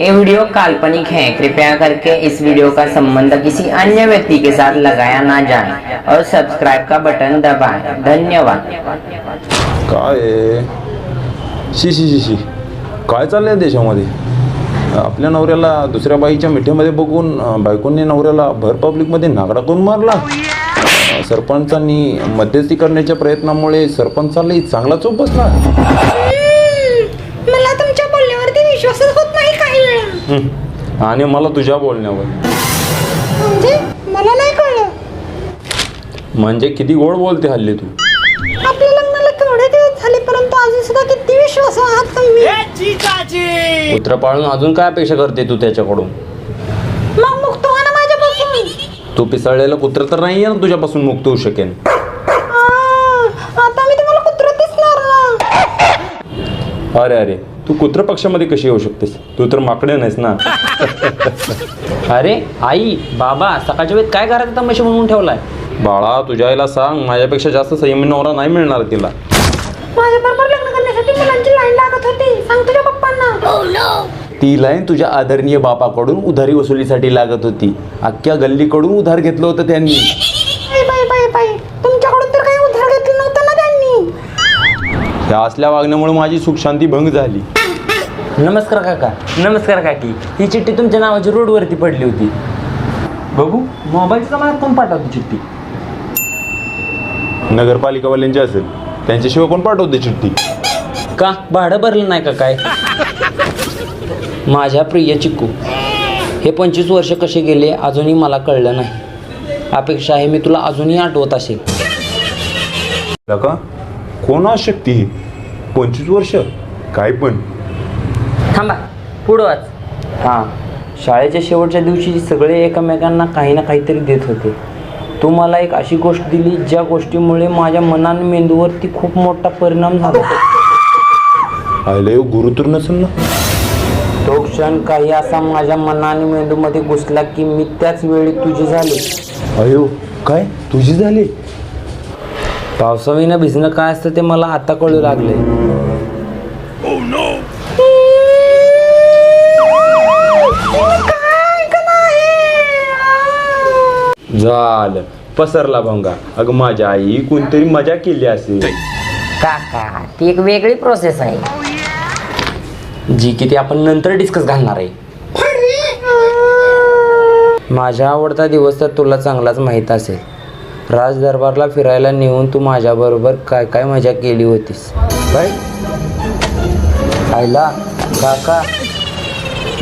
ये वीडियो काल्पनिक है। कृपया करके इस वीडियो का संबंध किसी अन्य व्यक्ति के साथ लगाया ना जाए और सब्सक्राइब का बटन दबाए। धन्यवाद। काय आहे? शी शी शी शी। काय चाललंय देशामध्ये? आपल्या नवऱ्याला दुसऱ्या बाईच्या मिठीमध्ये बघून अं, बायकोने नवऱ्याला भर पब्लिकमध्ये नागडा करून मारला? अं, सरपंचांनी मध्यस्थी करण्याच्या प्रयत्नामुळे सरपंचालाही चांगला चोप बसला मला तुमच्या बोलण्यावरती विश्वासच होत नाही हं. आणि मला तुझ्या बोलण्यावर. म्हणजे मला नाही कळलं. म्हणजे किती गोड बोलते हल्ली तू. आपल्या लग्नाला केवढे दिवस झाले परंतु अजून सुद्धा किती विश्वास आहात तुम्ही? पुत्र पाळून अजून काय अपेक्षा करते तू त्याच्याकडून? मग मुक्त व्हा ना माझ्यापासून. तू पिसळलेलं कुत्र तर नाही आहे ना तुझ्यापासून मुक्त होऊ शकेन. आ, आता मी तुम्हाला कुत्र दिसणार ना. अरे अरे. तू कुत्र पक्षामध्ये कशी येऊ शकतेस? तू तर माकडे नाहीस ना. अरे आई बाबा सकाळच्या वेळेत काय करायचं तमाशा म्हणून ठेवलाय? बाळा तुझ्या आईला सांग माझ्यापेक्षा जास्त संयमी नवरा नाही मिळणार तिला. माझ्या बरोबर लग्न करण्यासाठी मुलांची लाईन लागत होती. सांग तुझ्या पप्पांना. ती लाईन तुझ्या आदरणीय बापाकडून उधारी वसुलीसाठी लागत होती. अख्ख्या गल्लीकडून उधार घेतलं होतं त्यांनी. बाई बाई बाई बाई. तुमच्याकडून तर काही उधार घेतलं नव्हतं ना त्यांनी. त्या असल्या वागण्यामुळे माझी सुख शांती भंग झाली. नमस्कार काका. नमस्कार काकी. ही चिठ्ठी तुमच्या नावाची रोडवरती पडली होती. बघू मोबाईलचा मला कोण पाठवतो चिठ्ठी. नगरपालिकावाल्यांची असेल त्यांच्याशिवाय कोण पाठवते चिठ्ठी? का? भाडं भरलं नाही का काय? माझ्या प्रिय चिक्कू हे पंचवीस वर्ष कसे गेले अजूनही मला कळलं नाही. अपेक्षा आहे मी तुला अजूनही आठवत असेल. का कोण शक्ती ही? पंचवीस वर्ष? काय पण. थांबा पुढं वाच. हां शाळेच्या शेवटच्या दिवशी सगळे एकमेकांना काही ना काहीतरी देत होते. तू मला एक अशी गोष्ट दिली ज्या गोष्टीमुळे माझ्या मनान मेंदूवरती खूप मोठा परिणाम झाला. आयला गुरु तर नसेल ना? तो क्षण काही असा माझ्या मना आणि मेंदूमध्ये घुसला की मी त्याच वेळी तुझी झाले. अयो काय? तुझी झाली? पावसाळीनं भिजणं काय असतं ते मला आता कळू लागले झालं. पसरला भंगा. अगं माझ्या आई कोणतरी मजा केली असेल. काका ती एक वेगळी प्रोसेस आहे. जी की ती आपण नंतर डिस्कस घालणार आहे. माझा आवडता दिवस तर तुला चांगलाच माहीत असेल. राज दरबारला फिरायला नेऊन तू माझ्याबरोबर काय काय मजा केली होतीस. काय आईला काका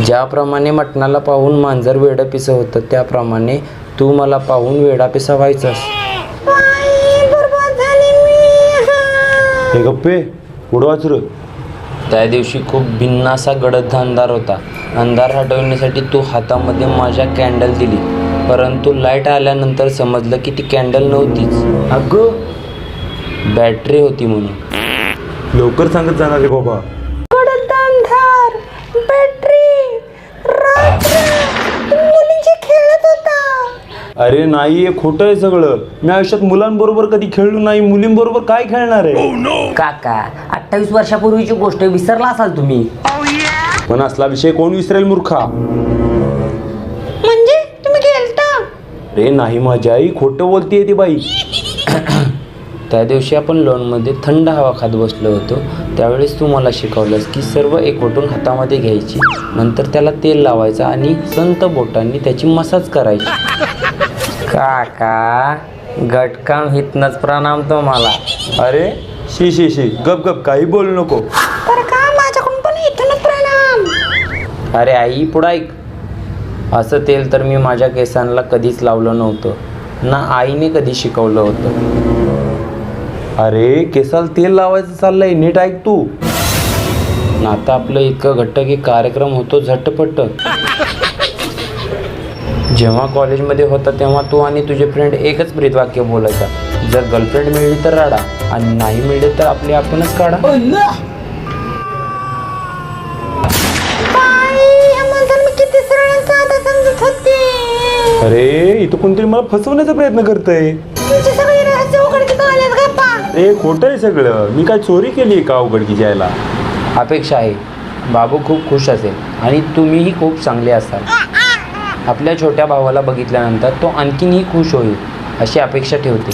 ज्याप्रमाणे मटणाला पाहून मांजर वेडं पिसं होतं त्याप्रमाणे तू मला पाहून वेडा पिसा व्हायचास हे गप्पे पुढं वाचर त्या दिवशी खूप भिन्न असा गडद अंधार होता. अंधार हटवण्यासाठी तू हातामध्ये माझ्या कॅन्डल दिली परंतु लाइट आल्यानंतर समजलं की ती कॅन्डल नव्हतीच. अगं. बॅटरी होती म्हणून. लवकर सांगत जाणार रे बाबा. अरे नाही हे खोटं आहे सगळं. मी आयुष्यात मुलांबरोबर कधी खेळलो नाही मुलींबरोबर काय खेळणार आहे? काका अठ्ठावीस वर्षापूर्वीची गोष्ट विसरला असाल तुम्ही. पण असला विषय कोण विसरेल मूर्खा? म्हणजे? तुम्ही गेलता? रे नाही माझी आई खोटं बोलतीये ती बाई. त्या दिवशी आपण लॉनमध्ये थंड हवा खात बसलो होतो. त्यावेळेस तू मला शिकवलंस की सर्व एकवटून हातामध्ये घ्यायची. नंतर त्याला तेल लावायचं आणि संत बोटांनी त्याची मसाज करायची. काका गटकाम हितनच प्रणाम तुम्हाला. अरे शी शी शी गप गप काही बोलू नको. तर का माझ्याकडून पण इथूनच प्रणाम? अरे आई पुढं ऐक. असं तेल तर मी माझ्या केसांना कधीच लावलं नव्हतं. ना आईने कधी शिकवलं होतं. अरे केसाला तेल लावायचं चाललंय नीट ऐक तू. नातं आपलं इतकं घट्ट की कार्यक्रम होतो झटपट. जेव्हा कॉलेजमध्ये होता तेव्हा तू आणि तुझे फ्रेंड एकच ब्रीदवाक्य बोलायचा. जर गर्लफ्रेंड मिळली तर राडा आणि नाही मिळले तर आपली आपणच काढा. बाई ह्याबद्दल मी किती सरळ आणि साधं समजत होते. अरे इथं कोणतरी मला फसवण्याचा प्रयत्न करतय. ए खोटं आहे सगळं. मी काय चोरी केली का उघडकी जायला अपेक्षा आहे. बाबू खूप खुश असेल आणि तुम्हीही खूप चांगले असाल. आपल्या छोट्या भावाला बघितल्यानंतर तो आणखीनही खुश होईल अशी अपेक्षा ठेवते.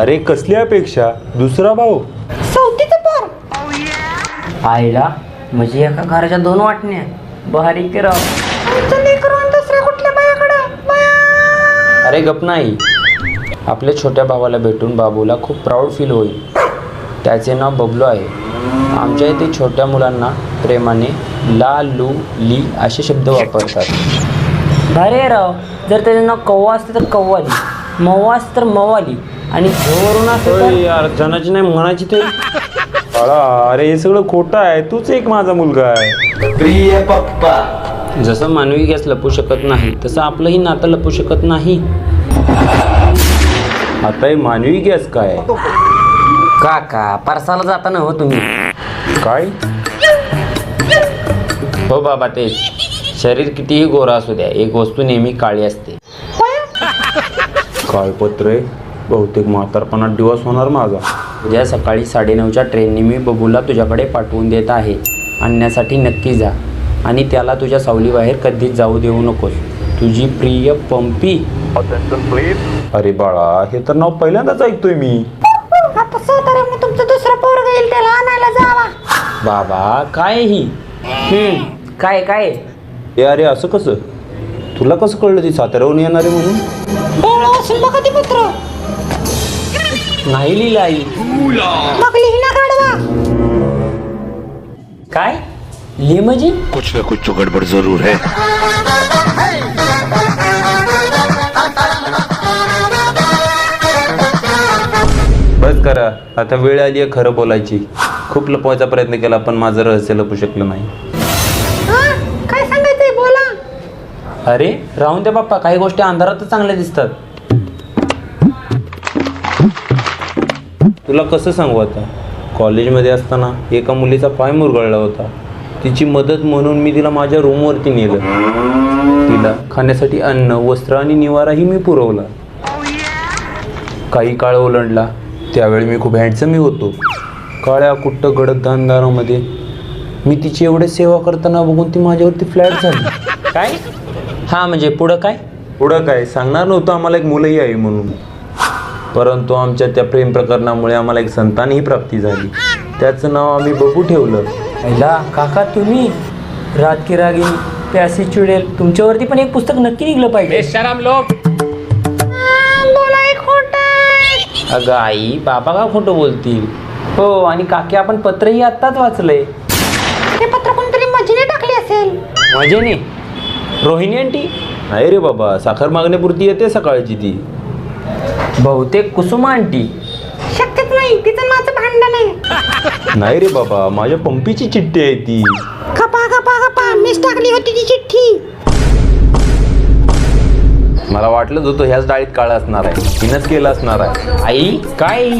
अरे कसली अपेक्षा? दुसरा भाऊ? पोर. आईला म्हणजे एका घराच्या दोन वाटण्या. भारी की राव. आमचं लेकरू आणि दुसऱ्या कुठल्या बायाकडं? बाया! अरे गप नाही. आपल्या छोट्या भावाला भेटून बाबूला खूप प्राऊड फील होईल. त्याचे नाव बबलू आहे. आमच्या इथे छोट्या मुलांना प्रेमाने ला लू ली असे शब्द वापरतात. भारी आहे राव जर त्याचं नाव कव्वा असतं तर कव्वाली. मव्वा असतं तर मवाली आणि झोवरून असतं तर यार जनाची नाही म्हणायची ते. अरे हे सगळं खोटं आहे. तूच एक माझा मुलगा आहे. जसं मानवी गॅस लपू शकत नाही तसं आपलंही नातं लपू शकत नाही. आता हे मानवी गॅस काय? काका परसाला जाताना हो तुम्ही. काय? हो बाबा तेच. शरीर कितीही गोरा असू द्या एक वस्तू नेहमी काळी असते. काय पत्र आहे बहुतेक म्हातारपणात दिवस होणार माझा. उद्या सकाळी साडेनऊच्या ट्रेनने मी बबूला तुझ्याकडे पाठवून देत आहे. आणण्यासाठी नक्की जा. आणि त्याला तुझ्या सावलीबाहेर कधीच जाऊ देऊ नकोस. तुझी प्रिय पंपी. अरे बाळा हे तर नाव पहिल्यांदाच ऐकतोय मी. आता साताऱ्यामध्ये तुमचं दुसरं पोरग येईल त्याला आणायला जावा. बाबा काय ही? काय काय? ए अरे असं कसं? तुला कसं कळलं ती साताऱ्याहून येणार आहे म्हणून? डोळा असेल बघा ती पत्र. नाही लिहिलं आई. मग लिहिना काढवा काय? लिह म्हणजे कुछ न कुछ तो गड़बड़ जरूर है. बस करा आता वेळ आली आहे खरं बोलायची. खूप लपवायचा प्रयत्न केला पण माझं रहस्य लपू शकलं नाही. अरे राहून दे बाप्पा काही गोष्टी अंधारातच चांगल्या दिसतात. तुला कसं सांगू आता? कॉलेजमध्ये असताना एका मुलीचा पाय मुरगळला होता. तिची मदत म्हणून मी तिला माझ्या रूमवरती नेलं. तिला खाण्यासाठी अन्न वस्त्र आणि निवाराही मी पुरवला. काही काळ ओलांडला. त्यावेळी मी खूप हँडसमही होतो. काळ्या कुट्ट गडद दानदारामध्ये मी तिची एवढे सेवा करताना बघून ती माझ्यावरती फ्लॅट झाली. काय? हा म्हणजे पुढं काय? पुढं काय? सांगणार नव्हतं आम्हाला एक मुलंही आहे म्हणून. परंतु आमच्या त्या प्रेम प्रकरणामुळे आम्हाला एक संतानही प्राप्ती झाली. त्याचं नाव आम्ही बबू ठेवलं. पहिला काका तुम्ही? रात की रागिनी प्यासी चुडेल. तुमच्यावरती पण एक पुस्तक नक्की निघलं पाहिजे. खोट अगं आई बाबा का खोटं बोलतील? हो आणि काकी आपण पत्रही आत्ताच वाचलंय. हे पत्र कोणतरी मजीने टाकली असेल. मजेने? रोहिणी आंटी? नाही रे बाबा साखर मागण्यापुरती येते सकाळची ती. बहुतेक कुसुमा आंटी. शक्यच नाही तिचं माझं भांडण आहे. नाही रे बाबा माझ्या पंपीची चिठ्ठी आहे ती. खपा खपा खपा मीच टाकली होती ती चिठ्ठी. मला वाटलंच होतं ह्याच डाळीत काळ असणार आहे. तिनंच केलं असणार आहे. आई काय?